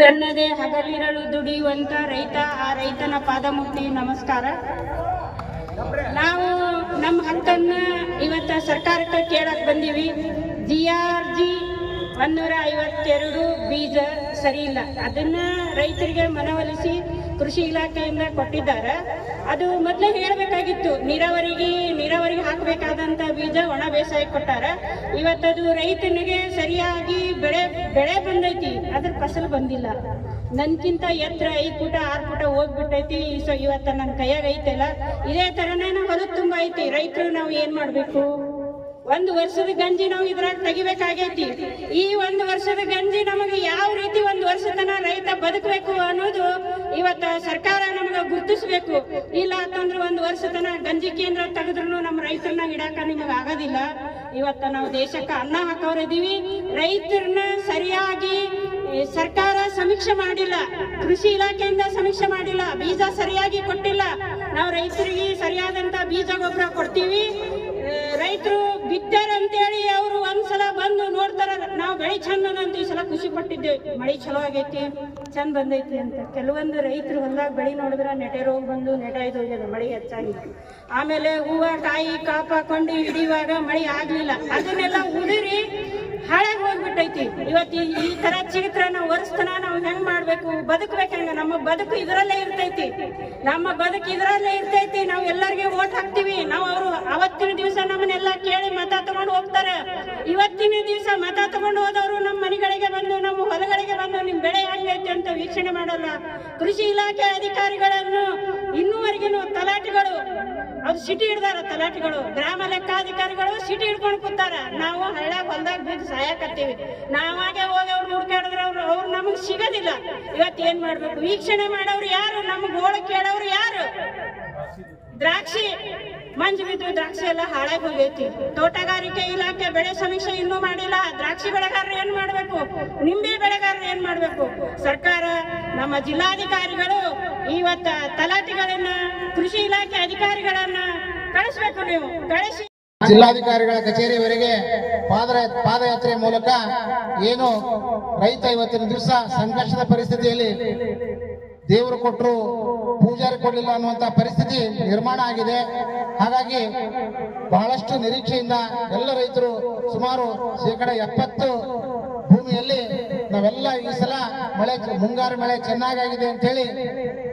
ತನ್ನದೇ ಹಗಲಿರಲು ದುಡಿಯುವಂತ ರೈತ, ಆ ರೈತನ ಪಾದಮೂರ್ತಿ ನಮಸ್ಕಾರ. ನಾವು ನಮ್ಮ ಹಂತನ್ನ ಇವತ್ತ ಸರ್ಕಾರಕ್ಕೆ ಕೇಳಕ್ ಬಂದೀವಿ. ಜಿ ಆರ್ ಜಿ ಒಂದೂರ ಐವತ್ತೆರಡು ಬೀಜ ಸರಿ ಇಲ್ಲ ಅದನ್ನ ರೈತರಿಗೆ ಮನವೊಲಿಸಿ ಕೃಷಿ ಇಲಾಖೆಯಿಂದ ಕೊಟ್ಟಿದ್ದಾರೆ. ಅದು ಮೊದಲೇ ಹೇಳಬೇಕಾಗಿತ್ತು, ನೀರಾವರಿಗೆ ನೀರಾವರಿಗೆ ಹಾಕಬೇಕಾದಂತ ಬೀಜ ಒಣ ಬೇಸಾಯ ಕೊಟ್ಟಾರೆ. ಇವತ್ತದು ರೈತನಿಗೆ ಸರಿಯಾಗಿ ಬೆಳೆ ಬೆಳೆ ಬಂದೈತಿ ಅದ್ರ ಫಸಲು ಬಂದಿಲ್ಲ. ನನ್ಕಿಂತ ಎತ್ತರ ಐದು ಪುಟ, ಆರು ಪುಟ ಹೋಗ್ಬಿಟ್ಟೈತಿ. ಸೊ ಇವತ್ತು ನನ್ನ ಕೈಯಾಗ ಐತಲ್ಲ, ಇದೇ ಥರನೇ ಹೊಲದ ತುಂಬ ಐತಿ. ರೈತರು ನಾವು ಏನು ಮಾಡ್ಬೇಕು? ಒಂದು ವರ್ಷದ ಗಂಜಿ ನಾವು ಇದ್ರಾಗ ತೆಗಿಬೇಕಾಗೈತಿ. ಈ ಒಂದು ವರ್ಷದ ಗಂಜಿ ನಮಗೆ ಯಾವ ರೀತಿ ಒಂದು ವರ್ಷತನ ರೈತ ಬದುಕಬೇಕು ಅನ್ನೋದು ಇವತ್ತ ಸರ್ಕಾರ ನಮ್ಗೆ ಗುರುತಿಸ್ಬೇಕು. ಇಲ್ಲ ಅಂತಂದ್ರೆ ಒಂದು ವರ್ಷತನ ಗಂಜಿ ಕೇಂದ್ರ ತೆಗೆದ್ರು ನಮ್ಮ ರೈತರನ್ನ ಇಡಾಕ ನಿಮಗೆ ಆಗೋದಿಲ್ಲ. ಇವತ್ತ ನಾವು ದೇಶಕ್ಕೆ ಅನ್ನ ಹಾಕೋರಿದ್ದೀವಿ ರೈತರನ್ನ ಸರಿಯಾಗಿ ಸರ್ಕಾರ ಸಮೀಕ್ಷೆ ಮಾಡಿಲ್ಲ. ಕೃಷಿ ಇಲಾಖೆಯಿಂದ ಸಮೀಕ್ಷೆ ಮಾಡಿಲ್ಲ. ಬೀಜ ಸರಿಯಾಗಿ ಕೊಟ್ಟಿಲ್ಲ. ನಾವು ರೈತರಿಗೆ ಸರಿಯಾದಂತ ಬೀಜ ಗೊಬ್ಬರ ಕೊಡ್ತೀವಿ. ರೈತರು ಅಂತೇಳಿ ಅವರು ಒಂದ್ಸಲ ಬಂದು ನೋಡ್ತಾರ, ನಾವು ಬೆಳೆ ಚಂದ ಅಂತ ಈ ಸಲ ಖುಷಿ ಪಟ್ಟಿದ್ದೇವೆ. ಮಳೆ ಚಲೋ ಆಗೈತಿ, ಚಂದ ಬಂದೈತಿ ಅಂತ. ಕೆಲವೊಂದು ರೈತರು ಹೊಲ್ದಾಗ ಬೆಳೆ ನೋಡಿದ್ರೆ ನೆಟೆ ರೋಗ ಬಂದು ನೆಟ ಇದು ಹೋಗ್ಯದ, ಮಳೆ ಹೆಚ್ಚಾಗಿ ಆಮೇಲೆ ಹೂವ ಕಾಯಿ ಕಾಪಾಕೊಂಡು ಹಿಡಿಯುವಾಗ ಮಳೆ ಆಗ್ಲಿಲ್ಲ. ಅದನ್ನೆಲ್ಲ ಉದುರಿ ಹಾಳಾಗಿ ಹೋಗ್ಬಿಟ್ಟೈತಿ. ಇವತ್ತು ಈ- ತರ ಚಿತ್ರ ನಾವು ವರ್ಷತನ ನಾವು ಹೆಂಗ್ ಮಾಡ್ಬೇಕು? ಬದುಕ್ಬೇಕು ಹೆಂಗ? ನಮ್ಮ ಬದುಕು ಇದರಲ್ಲೇ ಇರ್ತೈತಿ. ನಮ್ಮ ಬದುಕು ಇದರಲ್ಲೇ ಇರ್ತೈತಿ. ನಾವು ಎಲ್ಲರಿಗೆ ಓಟ್ ಹಾಕ್ತಿವಿ. ನಾವು ಅವರು ಅವತ್ತಿನ ದಿವಸ ನಮ್ಮನ್ನೆಲ್ಲ ಕೇಳಿ ಮತ ತಗೊಂಡು ಹೋಗ್ತಾರೆ. ಇವತ್ತಿನ ದಿವಸ ಮತ ತಗೊಂಡು ಹೋದವರು ನಮ್ಮ ಮನೆಗಳಿಗೆ ಬಂದು, ನಮ್ಮ ಹೊಲಗಳಿಗೆ ಬಂದು, ನಿಮ್ ಬೆಳೆ ಹೆಂಗೈತಿ ಅಂತ ವೀಕ್ಷಣೆ ಮಾಡಲ್ಲ. ಕೃಷಿ ಇಲಾಖೆ ಅಧಿಕಾರಿಗಳನ್ನು ಇನ್ನೂವರೆಗೂ ತಲಾಟಿಗಳು ಅದು ಸಿಟಿ ಹಿಡ್ದಾರ ತಲಾಟಿಗಳು. ಗ್ರಾಮ ಲೆಕ್ಕಾಧಿಕಾರಿಗಳು ಸಿಟಿ ಹಿಡ್ಕೊಂಡು ಕೂತಾರ. ನಾವು ಹಳ್ಳ ಹೊಲ್ದಾಗ ಬಿದ್ದು ಸಾಯಕತ್ತೀವಿ. ನಾವಾಗೆ ಹೋಗಿ ಅವ್ರು ಹುಡ್ಕಾಡಿದ್ರೆ ಅವ್ರು ಅವ್ರು ನಮಗ್ ಸಿಗೋದಿಲ್ಲ. ಇವತ್ತು ಏನ್ ಮಾಡ್ಬೇಕು? ವೀಕ್ಷಣೆ ಮಾಡೋರು ಯಾರು? ನಮ್ಗೆ ಗೋಳು ಕೇಳೋರು ಯಾರು? ದ್ರಾಕ್ಷಿ. ಮಂಜು ಬಿದ್ದು ದ್ರಾಕ್ಷಿ ಎಲ್ಲ ಹಾಳಾಗಿ ಹೋಗೈತಿ. ತೋಟಗಾರಿಕೆ ಇಲಾಖೆ ಬೆಳೆ ಸಮೀಕ್ಷೆ ಇನ್ನೂ ಮಾಡಿಲ್ಲ. ದ್ರಾಕ್ಷಿ ಬೆಳೆಗಾರರು ಏನ್ ಮಾಡ್ಬೇಕು? ನಿಂಬೆ ಬೆಳೆಗಾರರು ಏನ್ ಮಾಡ್ಬೇಕು? ಸರ್ಕಾರ, ನಮ್ಮ ಜಿಲ್ಲಾಧಿಕಾರಿಗಳು ಇವತ್ತ ತಲಾಟಿಗಳನ್ನ, ಕೃಷಿ ಇಲಾಖೆ ಅಧಿಕಾರಿಗಳನ್ನ ಕಳಿಸ್ಬೇಕು ನೀವು. ಕಳಿಸಿ. ಜಿಲ್ಲಾಧಿಕಾರಿಗಳ ಕಚೇರಿವರೆಗೆ ಪಾದ ಪಾದಯಾತ್ರೆ ಮೂಲಕ ಏನು ರೈತ ಇವತ್ತಿನ ದಿವಸ ಸಂಕಷ್ಟದ ಪರಿಸ್ಥಿತಿಯಲ್ಲಿ ದೇವರು ಕೊಟ್ಟರು, ಪೂಜಾರಿ ಕೊಡಲಿಲ್ಲ ಅನ್ನುವಂತ ಪರಿಸ್ಥಿತಿ ನಿರ್ಮಾಣ ಆಗಿದೆ. ಹಾಗಾಗಿ ಬಹಳಷ್ಟು ನಿರೀಕ್ಷೆಯಿಂದ ಎಲ್ಲ ರೈತರು ಸುಮಾರು ಶೇಕಡ ಎಪ್ಪತ್ತು ಭೂಮಿಯಲ್ಲಿ ನಾವೆಲ್ಲ ಈ ಸಲ ಮಳೆ ಮುಂಗಾರು ಮಳೆ ಚೆನ್ನಾಗಾಗಿದೆ ಅಂತೇಳಿ,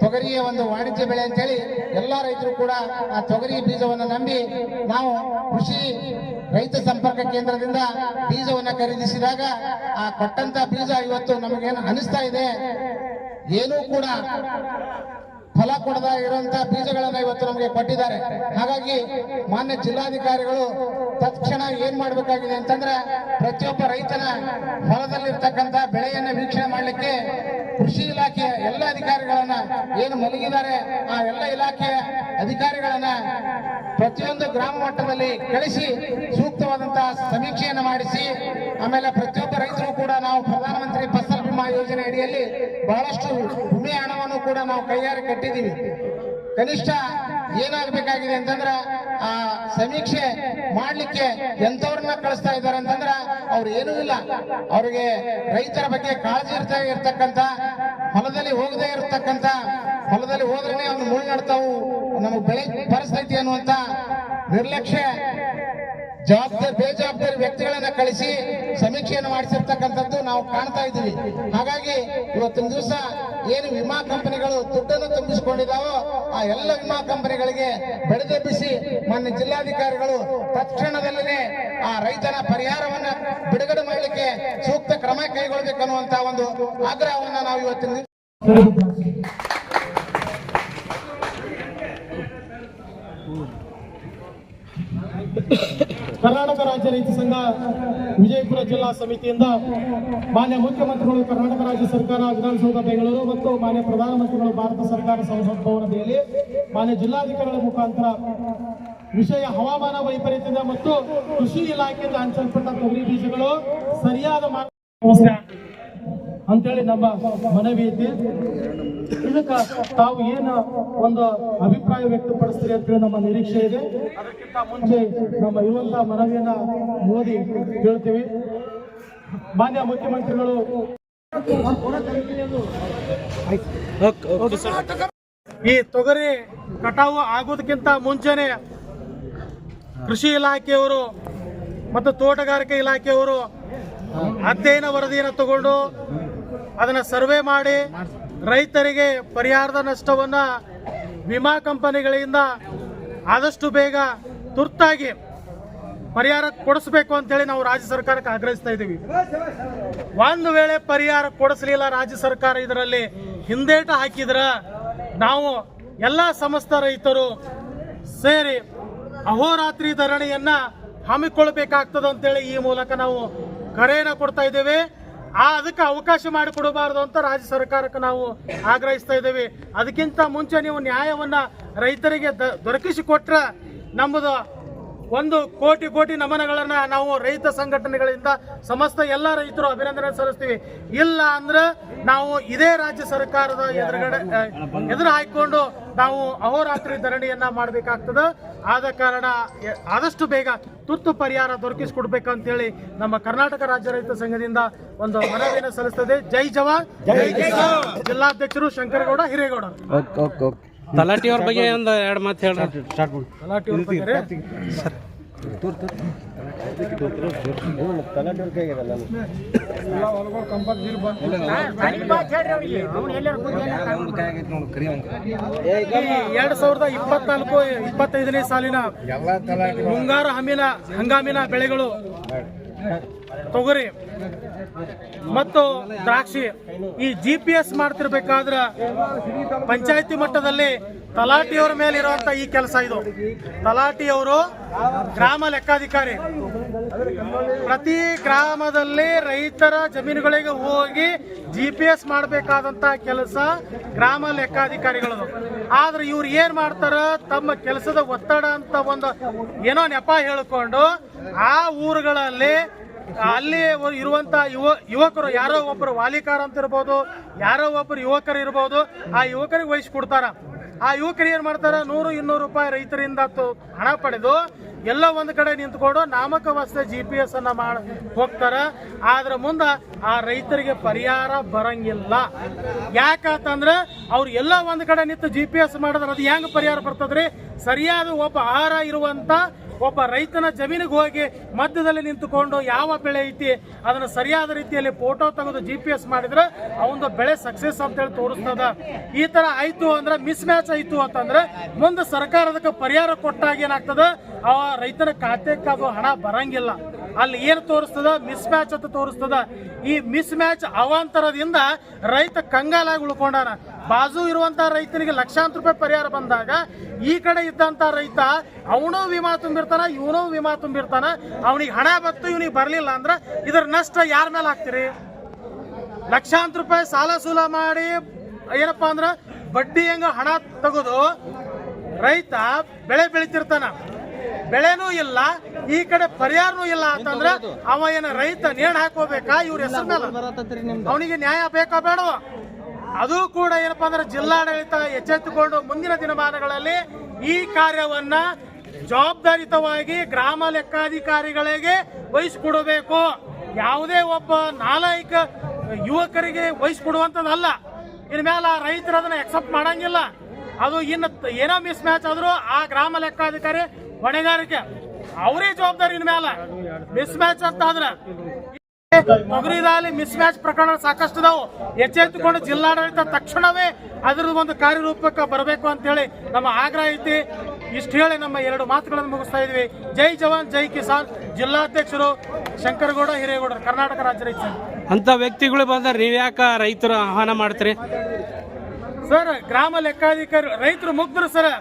ತೊಗರಿಯ ಒಂದು ವಾಣಿಜ್ಯ ಬೆಳೆ ಅಂತೇಳಿ ಎಲ್ಲ ರೈತರು ಕೂಡ ಆ ತೊಗರಿ ಬೀಜವನ್ನು ನಂಬಿ ನಾವು ಕೃಷಿ ರೈತ ಸಂಪರ್ಕ ಕೇಂದ್ರದಿಂದ ಬೀಜವನ್ನು ಖರೀದಿಸಿದಾಗ ಆ ಕೊಟ್ಟಂತ ಬೀಜ ಇವತ್ತು ನಮಗೇನು ಅನಿಸ್ತಾ ಇದೆ? ಏನೂ ಕೂಡ ಫಲ ಕೊಡದ ಇರುವಂತ ಬೀಜಗಳನ್ನ ಇವತ್ತು ನಮಗೆ ಕೊಟ್ಟಿದ್ದಾರೆ. ಹಾಗಾಗಿ ಮಾನ್ಯ ಜಿಲ್ಲಾಧಿಕಾರಿಗಳು ತಕ್ಷಣ ಏನ್ ಮಾಡಬೇಕಾಗಿದೆ ಅಂತಂದ್ರೆ ಪ್ರತಿಯೊಬ್ಬ ರೈತನ ಹೊಲದಲ್ಲಿರ್ತಕ್ಕಂಥ ಬೆಳೆಯನ್ನ ವೀಕ್ಷಣೆ ಮಾಡಲಿಕ್ಕೆ ಕೃಷಿ ಇಲಾಖೆಯ ಎಲ್ಲ ಅಧಿಕಾರಿಗಳನ್ನ ಏನು ಮಲಗಿದ್ದಾರೆ, ಆ ಎಲ್ಲ ಇಲಾಖೆಯ ಅಧಿಕಾರಿಗಳನ್ನ ಪ್ರತಿಯೊಂದು ಗ್ರಾಮ ಮಟ್ಟದಲ್ಲಿ ಕಳಿಸಿ ಸೂಕ್ತವಾದಂತಹ ಸಮೀಕ್ಷೆಯನ್ನು ಮಾಡಿಸಿ, ಆಮೇಲೆ ಪ್ರತಿಯೊಬ್ಬ ರೈತರು ಕೂಡ ನಾವು ಪ್ರಧಾನಮಂತ್ರಿ ಫಸಲ್ ಬಿಮಾ ಯೋಜನೆ ಅಡಿಯಲ್ಲಿ ಬಹಳಷ್ಟು ಭೂಮಿ ಹಣವನ್ನು ಕೂಡ ನಾವು ಕೈಯಾರೆ ಕಟ್ಟಿದ್ದೀವಿ. ಕನಿಷ್ಠ ಏನಾಗಬೇಕಾಗಿದೆ ಅಂತಂದ್ರ ಆ ಸಮೀಕ್ಷೆ ಮಾಡಲಿಕ್ಕೆ ಎಂತವ್ರನ್ನ ಕಳಿಸ್ತಾ ಇದ್ದಾರೆ ಅಂತಂದ್ರ ಅವ್ರು ಏನೂ ಇಲ್ಲ. ಅವ್ರಿಗೆ ರೈತರ ಬಗ್ಗೆ ಕಾಳಜಿ ಇರ್ತಾ ಇರ್ತಕ್ಕಂತ ಹೊಲದಲ್ಲಿ ಹೋಗದೆ ಇರತಕ್ಕಂತ ಹೊಲದಲ್ಲಿ ಹೋದ್ರೇನೆ ಅವ್ನು ಮುಳ್ಳು ನಮಗೆ ಬೆಳೆ ಪರಿಸ್ಥಿತಿ ಅನ್ನುವಂತ ನಿರ್ಲಕ್ಷ್ಯ ಜವಾಬ್ದಾರಿ, ಬೇಜವಾಬ್ದಾರಿ ವ್ಯಕ್ತಿಗಳನ್ನ ಕಳಿಸಿ ಸಮೀಕ್ಷೆಯನ್ನು ಮಾಡಿಸಿರ್ತಕ್ಕಂಥದ್ದು ನಾವು ಕಾಣ್ತಾ ಇದ್ದೀವಿ. ಹಾಗಾಗಿ ಇವತ್ತಿನ ದಿವಸ ಏನು ವಿಮಾ ಕಂಪನಿಗಳು ದುಡ್ಡನ್ನು ತುಂಬಿಸಿಕೊಂಡಿದ್ದಾವೋ ಆ ಎಲ್ಲ ವಿಮಾ ಕಂಪನಿಗಳಿಗೆ ಬೆಳೆದೆಬ್ಬಿಸಿ ಮೊನ್ನೆ ಜಿಲ್ಲಾಧಿಕಾರಿಗಳು ತಕ್ಷಣದಲ್ಲೇ ಆ ರೈತನ ಪರಿಹಾರವನ್ನ ಬಿಡುಗಡೆ ಮಾಡಲಿಕ್ಕೆ ಸೂಕ್ತ ಕ್ರಮ ಕೈಗೊಳ್ಳಬೇಕು ಅನ್ನುವಂತ ಒಂದು ಆಗ್ರಹವನ್ನ ನಾವು ಇವತ್ತಿನ ರಾಜ್ಯ ರೈತ ಸಂಘ ವಿಜಯಪುರ ಜಿಲ್ಲಾ ಸಮಿತಿಯಿಂದ ಮಾನ್ಯ ಮುಖ್ಯಮಂತ್ರಿಗಳು ಕರ್ನಾಟಕ ರಾಜ್ಯ ಸರ್ಕಾರ, ವಿಧಾನಸೌಧ, ಬೆಂಗಳೂರು ಮತ್ತು ಮಾನ್ಯ ಪ್ರಧಾನಮಂತ್ರಿಗಳು ಭಾರತ ಸರ್ಕಾರ ಸಂಸತ್ ಭವನ ದೆಹಲಿ ಮಾನ್ಯ ಜಿಲ್ಲಾಧಿಕಾರಿಗಳ ಮುಖಾಂತರ ವಿಷಯ ಹವಾಮಾನ ವೈಪರೀತ್ಯದ ಮತ್ತು ಕೃಷಿ ಇಲಾಖೆಯಿಂದ ಹಂಚಲ್ಪಟ್ಟ ತೊಗರಿ ಬೀಜಗಳು ಸರಿಯಾದ ಮಾ- ವ್ಯವಸ್ಥೆ ಆಗ್ಬೇಕು ಅಂತೇಳಿ ನಮ್ಮ ಮನವಿ ಐತಿ. ಇದಕ್ಕ ತಾವು ಏನು ಒಂದು ಅಭಿಪ್ರಾಯ ವ್ಯಕ್ತಪಡಿಸ್ತೀರಿ ಅಂತೇಳಿ ನಮ್ಮ ನಿರೀಕ್ಷೆ ಇದೆ. ಅದಕ್ಕಿಂತ ಮುಂಚೆ ನಮ್ಮ ಇರುವಂತಹ ಮನವಿಯನ್ನ ಓದಿ ಹೇಳ್ತೀವಿ ಮಾನ್ಯ ಮುಖ್ಯಮಂತ್ರಿಗಳು. ಈ ತೊಗರಿ ಕಟಾವು ಆಗೋದಕ್ಕಿಂತ ಮುಂಚೆನೆ ಕೃಷಿ ಇಲಾಖೆಯವರು ಮತ್ತು ತೋಟಗಾರಿಕೆ ಇಲಾಖೆಯವರು ಅಧ್ಯಯನ ವರದಿಯನ್ನು ತಗೊಂಡು ಅದನ್ನ ಸರ್ವೆ ಮಾಡಿ ರೈತರಿಗೆ ಪರಿಹಾರದ ನಷ್ಟವನ್ನು ವಿಮಾ ಕಂಪನಿಗಳಿಂದ ಆದಷ್ಟು ಬೇಗ ತುರ್ತಾಗಿ ಪರಿಹಾರ ಕೊಡಿಸ್ಬೇಕು ಅಂತೇಳಿ ನಾವು ರಾಜ್ಯ ಸರ್ಕಾರಕ್ಕೆ ಆಗ್ರಹಿಸ್ತಾ ಇದ್ದೀವಿ. ಒಂದು ವೇಳೆ ಪರಿಹಾರ ಕೊಡಿಸಲಿಲ್ಲ ರಾಜ್ಯ ಸರ್ಕಾರ ಇದರಲ್ಲಿ ಹಿಂದೇಟ ಹಾಕಿದ್ರ ನಾವು ಎಲ್ಲ ಸಮಸ್ತ ರೈತರು ಸೇರಿ ಅಹೋರಾತ್ರಿ ಧರಣಿಯನ್ನ ಹಮ್ಮಿಕೊಳ್ಬೇಕಾಗ್ತದೆ ಅಂತೇಳಿ ಈ ಮೂಲಕ ನಾವು ಕರೆಯನ್ನು ಕೊಡ್ತಾ ಇದ್ದೇವೆ. ಆ ಅದಕ್ಕೆ ಅವಕಾಶ ಮಾಡಿಕೊಡಬಾರದು ಅಂತ ರಾಜ್ಯ ಸರ್ಕಾರಕ್ಕೆ ನಾವು ಆಗ್ರಹಿಸ್ತಾ ಇದ್ದೇವೆ. ಅದಕ್ಕಿಂತ ಮುಂಚೆ ನೀವು ನ್ಯಾಯವನ್ನ ರೈತರಿಗೆ ದ- ದೊರಕಿಸಿಕೊಟ್ರ ನಮ್ಮದು ಒಂದು ಕೋಟಿ ಕೋಟಿ ನಮನಗಳನ್ನು ನಾವು ರೈತ ಸಂಘಟನೆಗಳಿಂದ ಸಮಸ್ತ ಎಲ್ಲ ರೈತರು ಅಭಿನಂದನೆ ಸಲ್ಲಿಸ್ತೀವಿ. ಇಲ್ಲ ಅಂದ್ರೆ ನಾವು ಇದೇ ರಾಜ್ಯ ಸರ್ಕಾರದ ಎದುರುಗಡೆ, ಎದುರು ಹಾಕಿಕೊಂಡು ನಾವು ಅಹೋರಾತ್ರಿ ಧರಣಿಯನ್ನ ಮಾಡಬೇಕಾಗ್ತದೆ. ಆದ ಕಾರಣ ಆದಷ್ಟು ಬೇಗ ತುರ್ತು ಪರಿಹಾರ ದೊರಕಿಸಿಕೊಡ್ಬೇಕಂತೇಳಿ ನಮ್ಮ ಕರ್ನಾಟಕ ರಾಜ್ಯ ರೈತ ಸಂಘದಿಂದ ಒಂದು ಮನವಿಯನ್ನು ಸಲ್ಲಿಸ್ತದೆ. ಜೈ ಜವಾನ್. ಜಿಲ್ಲಾಧ್ಯಕ್ಷರು ಶಂಕರಗೌಡ ಹಿರೇಗೌಡ. ತಲಾಟಿಯವ್ರ ಬಗ್ಗೆ ಒಂದು ಎರಡು ಮಾತು ಹೇಳಿ ತಲಾಟಿ ಎರಡ್ ಸಾವಿರದ ಇಪ್ಪತ್ನಾಲ್ಕು ಇಪ್ಪತ್ತೈದನೇ ಸಾಲಿನ ಮುಂಗಾರು ಹಮ್ಮಿನ ಹಂಗಾಮಿನ ಬೆಳೆಗಳು ತೊಗರಿ ಮತ್ತು ದ್ರಾಕ್ಷಿ. ಈ ಜಿ ಪಿ ಎಸ್ ಮಾಡ್ತಿರ್ಬೇಕಾದ್ರೆ ಪಂಚಾಯತಿ ಮಟ್ಟದಲ್ಲಿ ತಲಾಟಿಯವರ ಮೇಲೆ ಇರುವಂತ ಈ ಕೆಲಸ ಇದು. ತಲಾಟಿಯವರು ಗ್ರಾಮ ಲೆಕ್ಕಾಧಿಕಾರಿ. ಪ್ರತಿ ಗ್ರಾಮದಲ್ಲಿ ರೈತರ ಜಮೀನುಗಳಿಗೆ ಹೋಗಿ ಜಿ ಪಿ ಎಸ್ ಮಾಡಬೇಕಾದಂತ ಕೆಲಸ ಗ್ರಾಮ ಲೆಕ್ಕಾಧಿಕಾರಿಗಳದು. ಆದ್ರೆ ಇವ್ರು ಏನ್ ಮಾಡ್ತಾರ? ತಮ್ಮ ಕೆಲಸದ ಒತ್ತಡ ಅಂತ ಒಂದು ಏನೋ ನೆಪ ಹೇಳಿಕೊಂಡು ಆ ಊರುಗಳಲ್ಲಿ ಅಲ್ಲಿ ಇರುವಂತ ಯುವ ಯುವಕರು, ಯಾರೋ ಒಬ್ಬರು ವಾಲಿಕಾರ ಅಂತ ಇರ್ಬೋದು, ಯಾರೋ ಒಬ್ಬರು ಯುವಕರು ಇರ್ಬೋದು, ಆ ಯುವಕರಿಗೆ ವಹಿಸ್ಕೊಡ್ತಾರ ಆ ಯುವಕರು ಏನ್ ಮಾಡ್ತಾರ? ನೂರು, ಇನ್ನೂರು ರೂಪಾಯಿ ರೈತರಿಂದ ಹಣ ಪಡೆದು ಎಲ್ಲ ಒಂದ್ ಕಡೆ ನಿಂತ್ಕೊಂಡು ನಾಮಕವಾಸ್ತೆ ಜಿ ಪಿ ಎಸ್ ಅನ್ನ ಮಾಡ ಹೋಗ್ತಾರ. ಆದ್ರ ಮುಂದ ಆ ರೈತರಿಗೆ ಪರಿಹಾರ ಬರಂಗಿಲ್ಲ. ಯಾಕಂತಂದ್ರೆ ಅವ್ರು ಎಲ್ಲ ಒಂದ್ ಕಡೆ ನಿಂತು ಜಿ ಪಿ ಎಸ್ ಮಾಡಿದ್ರೆ ಅದು ಹೆಂಗ್ ಪರಿಹಾರ ಬರ್ತದ್ರಿ? ಸರಿಯಾದ ಒಬ್ಬ ಆಹಾರ ಇರುವಂತ ಒಬ್ಬ ರೈತನ ಜಮೀನಿಗೆ ಹೋಗಿ ಮಧ್ಯದಲ್ಲಿ ನಿಂತುಕೊಂಡು ಯಾವ ಬೆಳೆ ಐತಿ, ಅದನ್ನು ಸರಿಯಾದ ರೀತಿಯಲ್ಲಿ ಫೋಟೋ ತೆಗೆದು ಜಿ ಪಿ ಎಸ್ ಮಾಡಿದ್ರೆ ಅವಂದು ಬೆಳೆ ಸಕ್ಸಸ್ ಅಂತೇಳಿ ತೋರಿಸ್ತದ. ಈ ತರ ಆಯ್ತು ಅಂದ್ರೆ ಮಿಸ್ ಮ್ಯಾಚ್ ಆಯ್ತು ಅಂತಂದ್ರೆ ಮುಂದೆ ಸರ್ಕಾರ ಅದಕ್ಕೆ ಪರಿಹಾರ ಕೊಟ್ಟಾಗ ಏನಾಗ್ತದ? ಆ ರೈತನ ಖಾತೆಗೆ ಅದು ಹಣ ಬರಂಗಿಲ್ಲ. ಅಲ್ಲಿ ಏನು ತೋರಿಸ್ತದ? ಮಿಸ್ ಮ್ಯಾಚ್ ಅಂತ ತೋರಿಸ್ತದ. ಈ ಮಿಸ್ ಮ್ಯಾಚ್ ಅವಾಂತರದಿಂದ ರೈತ ಕಂಗಾಲಾಗಿ ಉಳ್ಕೊಂಡಾನ. ಬಾಜು ಇರುವಂತಹ ರೈತನಿಗೆ ಲಕ್ಷಾಂತರ ರೂಪಾಯಿ ಪರಿಹಾರ ಬಂದಾಗ ಈ ಕಡೆ ಇದ್ದಂತ ರೈತ ಅವನು ವಿಮಾ ತುಂಬಿರ್ತಾನ ಇವನು ವಿಮಾ ತುಂಬಿರ್ತಾನ. ಅವನಿಗೆ ಹಣ ಬತ್ತು ಇವನಿಗೆ ಬರಲಿಲ್ಲ ಅಂದ್ರೆ ಇದರ ನಷ್ಟ ಯಾರ ಮೇಲೆ ಹಾಕ್ತಿರಿ ಲಕ್ಷಾಂತರ ರೂಪಾಯಿ ಸಾಲ ಸೂಲ ಮಾಡಿ ಏನಪ್ಪಾ ಅಂದ್ರ ಬಡ್ಡಿ ಹೆಂಗ ಹಣ ತೆಗೆದು? ರೈತ ಬೆಳೆ ಬೆಳಿತಿರ್ತಾನ. ಬೆಳೆನೂ ಇಲ್ಲ ಈ ಕಡೆ ಪರಿಹಾರನೂ ಇಲ್ಲ ಅಂತಂದ್ರ ಅವ ಏನ ರೈತ ನೇಣ್ ಹಾಕೋಬೇಕಾ? ಇವ್ರ ಹೆಸರು ಮೇಲೆ. ಅವನಿಗೆ ನ್ಯಾಯ ಬೇಕಾ ಬೇಡವ? ಅದು ಕೂಡ ಏನಪ್ಪಾ ಅಂದ್ರೆ ಜಿಲ್ಲಾಡಳಿತ ಎಚ್ಚೆತ್ತುಕೊಂಡು ಮುಂದಿನ ದಿನಮಾನಗಳಲ್ಲಿ ಈ ಕಾರ್ಯವನ್ನ ಜವಾಬ್ದಾರಿತವಾಗಿ ಗ್ರಾಮ ಲೆಕ್ಕಾಧಿಕಾರಿಗಳಿಗೆ ವಹಿಸಿಕೊಡಬೇಕು. ಯಾವುದೇ ಒಬ್ಬ ನಾಲಾಯಕ ಯುವಕರಿಗೆ ವಹಿಸಿಕೊಡುವಂಥದ್ದಲ್ಲ. ಇನ್ ಮೇಲೆ ರೈತರು ಅದನ್ನ ಎಕ್ಸೆಪ್ಟ್ ಮಾಡಂಗಿಲ್ಲ. ಅದು ಇನ್ನು ಏನೋ ಮಿಸ್ ಮ್ಯಾಚ್ ಆದ್ರೂ ಆ ಗ್ರಾಮ ಲೆಕ್ಕಾಧಿಕಾರಿ ಹೊಣೆಗಾರಿಕೆ. ಅವರೇ ಜವಾಬ್ದಾರಿ ಇನ್ ಮೇಲೆ ಮಿಸ್ ಮ್ಯಾಚ್ ಅಂತ ಆದ್ರೆ ತೊಗರಿದಾಲಿ ಮಿಸ್ ಮ್ಯಾಚ್ ಪ್ರಕರಣ ಸಾಕಷ್ಟು ಇದಾವೆ. ಎಚ್ಚೆತ್ತುಕೊಂಡು ಜಿಲ್ಲಾಡಳಿತ ತಕ್ಷಣವೇ ಅದರ ಒಂದು ಕಾರ್ಯರೂಪಕ್ಕೆ ಬರಬೇಕು ಅಂತ ಹೇಳಿ ನಮ್ಮ ಆಗ್ರಹ ಐತಿ. ಇಷ್ಟು ಹೇಳಿ ನಮ್ಮ ಎರಡು ಮಾತುಗಳನ್ನು ಮುಗಿಸ್ತಾ ಇದ್ವಿ. ಜೈ ಜವಾನ್ ಜೈ ಕಿಸಾನ್. ಜಿಲ್ಲಾಧ್ಯಕ್ಷರು ಶಂಕರಗೌಡ ಹಿರೇಗೌಡರು ಕರ್ನಾಟಕ ರಾಜ್ಯ ರೈತ. ಅಂತ ವ್ಯಕ್ತಿಗಳು ಬಂದ್ರೆ ನೀವು ಯಾಕ ರೈತರು ಆಹ್ವಾನ ಮಾಡ್ತೀರಿ? ಸರ್ ಗ್ರಾಮ ಲೆಕ್ಕಾಧಿಕಾರಿ ರೈತರು ಮುಗ್ಧರು ಸರ್.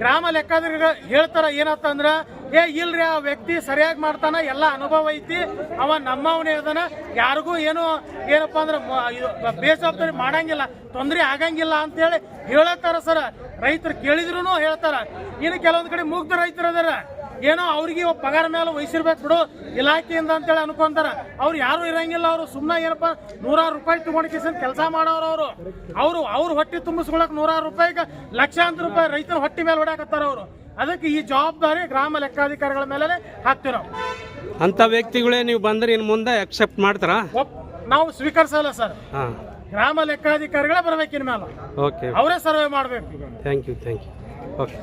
ಗ್ರಾಮ ಲೆಕ್ಕಾಧಿಕಾರಿ ಹೇಳ್ತಾರ ಏನಂತಂದ್ರ ಏ, ಇಲ್ರಿ, ಆ ವ್ಯಕ್ತಿ ಸರಿಯಾಗಿ ಮಾಡ್ತಾನ, ಎಲ್ಲ ಅನುಭವ ಐತಿ. ಅವ ನಮ್ಮವನೇ ಅದನ ಯಾರಿಗೂ ಏನು, ಏನಪ್ಪಾ ಅಂದ್ರೆ ಬೇಜವಾಬ್ದಾರಿ ಮಾಡಂಗಿಲ್ಲ, ತೊಂದರೆ ಆಗಂಗಿಲ್ಲ ಅಂತೇಳಿ ಹೇಳತ್ತಾರ ಸರ್. ರೈತರು ಕೇಳಿದ್ರು ಹೇಳ್ತಾರ. ಇನ್ನು ಕೆಲವೊಂದು ಕಡೆ ಮುಗ್ಧ ರೈತರು ಅದಾರ. ಏನೋ ಅವ್ರಿಗೆ ಪಗಾರ ಮೇಲೆ ವಹಿಸಿರ್ಬೇಕು ಬಿಡು, ಇಲಾಖೆಯಿಂದ ಅಂತೇಳಿ ಅನ್ಕೊಂತಾರ. ಅವ್ರು ಯಾರು ಇರಂಗಿಲ್ಲ, ಅವರು ಸುಮ್ಮನೆ ಏನಪ್ಪ, ನೂರಾರು ರೂಪಾಯಿ ತಗೊಂಡು ಕೆಲಸ ಮಾಡೋರು ಅವರು. ಅವರು, ಅವ್ರ ಹೊಟ್ಟೆ ತುಂಬಿಸ್ಕೊಳಕ್ ನೂರಾರು ರೂಪಾಯಿಗೆ ಲಕ್ಷಾಂತರ ರೂಪಾಯಿ ರೈತರ ಹೊಟ್ಟೆ ಮೇಲೆ ಹೊಡ್ಯಾಕತ್ತಾರ ಅವರು. ಅದಕ್ಕೆ ಈ ಜವಾಬ್ದಾರಿ ಗ್ರಾಮ ಲೆಕ್ಕಾಧಿಕಾರಿಗಳ ಮೇಲೆ ಹಾಕ್ತೀವಿ ನಾವು. ಅಂತ ವ್ಯಕ್ತಿಗಳೇ ನೀವು ಬಂದ್ರೆ ಇನ್ ಮುಂದೆ ಅಕ್ಸೆಪ್ಟ್ ಮಾಡ್ತಾರಾ? ಒಪ್ ನಾವು ಸ್ವೀಕರಿಸಲ್ಲ ಸರ್. ಹಾಂ. ಗ್ರಾಮ ಲೆಕ್ಕಾಧಿಕಾರಿಗಳೇ ಬರ್ಬೇಕು ಮೇಲೆ ಓಕೆ ಅವರೇ ಸರ್ವೆ ಮಾಡಬೇಕು. Thank you thank you okay